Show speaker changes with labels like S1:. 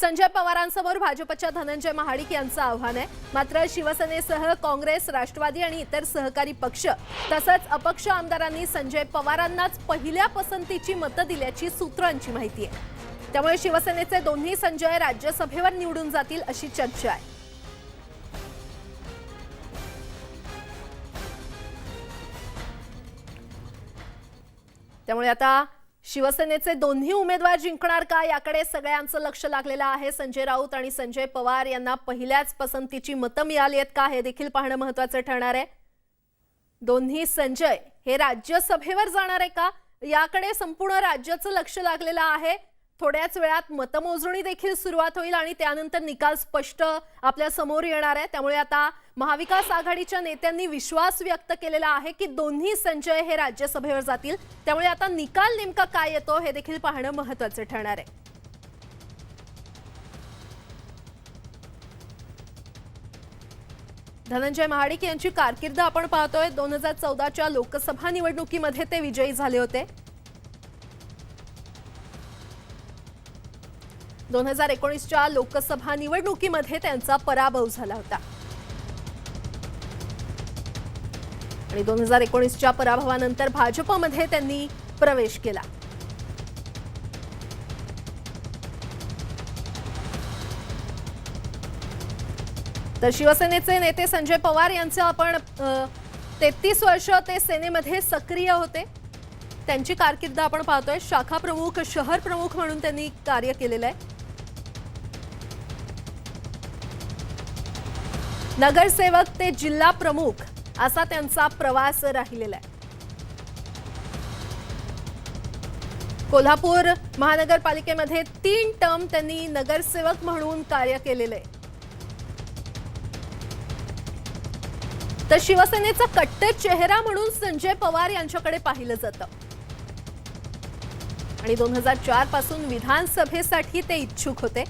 S1: संजय पवारांसमोर भाजपच्या धनंजय महाडिक यांचं आव्हान आहे. मात्र शिवसेनेसह काँग्रेस राष्ट्रवादी आणि इतर सहकारी पक्ष तसंच अपक्ष आमदारांनी संजय पवारांनाच पहिल्या पसंतीची मतं दिल्याची सूत्रांची माहिती आहे. त्यामुळे शिवसेनेचे दोन्ही संजय राज्यसभेवर निवडून जातील अशी चर्चा आहे. त्यामुळे आता शिवसेनेचे दोन्ही उमेदवार जिंकणार का? याकडे सगळ्यांचं लक्ष लागलेलं आहे. संजय राऊत आणि संजय पवार यांना पहिल्याच पसंतीची मतं मिळाली आहेत का? हे देखील पाहणं महत्वाचं ठरणार आहे. दोन्ही संजय हे राज्यसभेवर जाणार आहे का? याकडे संपूर्ण राज्याचं लक्ष लागलेलं आहे. थोड्याच वेळात मतमोजणी देखील सुरुवात होईल आणि त्यानंतर निकाल स्पष्ट आपल्यासमोर येणार आहे. त्यामुळे आता महाविकास आघाडीच्या नेत्यांनी विश्वास व्यक्त केलेला आहे की दोन्ही संजय हे राज्यसभेवर जातील. त्यामुळे आता निकाल नेमका काय येतो हे देखील पाहणं महत्वाचं ठरणार आहे. धनंजय महाडिक यांची कारकीर्द आपण पाहतोय. दोन हजार चौदाच्या लोकसभा निवडणुकीमध्ये ते विजयी झाले होते. दोन हजार एकोणीसच्या लोकसभा निवडणुकीमध्ये त्यांचा पराभव झाला होता. आणि दोन हजार एकोणीसच्या पराभवानंतर भाजपमध्ये त्यांनी प्रवेश केला. तर शिवसेनेचे नेते संजय पवार यांचं आपण तेहतीस वर्ष ते सेनेमध्ये सक्रिय होते. त्यांची कारकिर्द आपण पाहतोय. शाखा प्रमुख शहर प्रमुख म्हणून त्यांनी कार्य केलेलं आहे. नगरसेवक ते जिल्हा प्रमुख असा त्यांचा प्रवास राहिलेला आहे. कोल्हापूर महानगरपालिकेमध्ये तीन टर्म त्यांनी नगरसेवक म्हणून कार्य केलेले तर शिवसेनेचा कट्टर चेहरा म्हणून संजय पवार यांच्याकडे पाहिलं जातं. आणि दोन हजार चारपासून विधानसभेसाठी ते इच्छुक होते.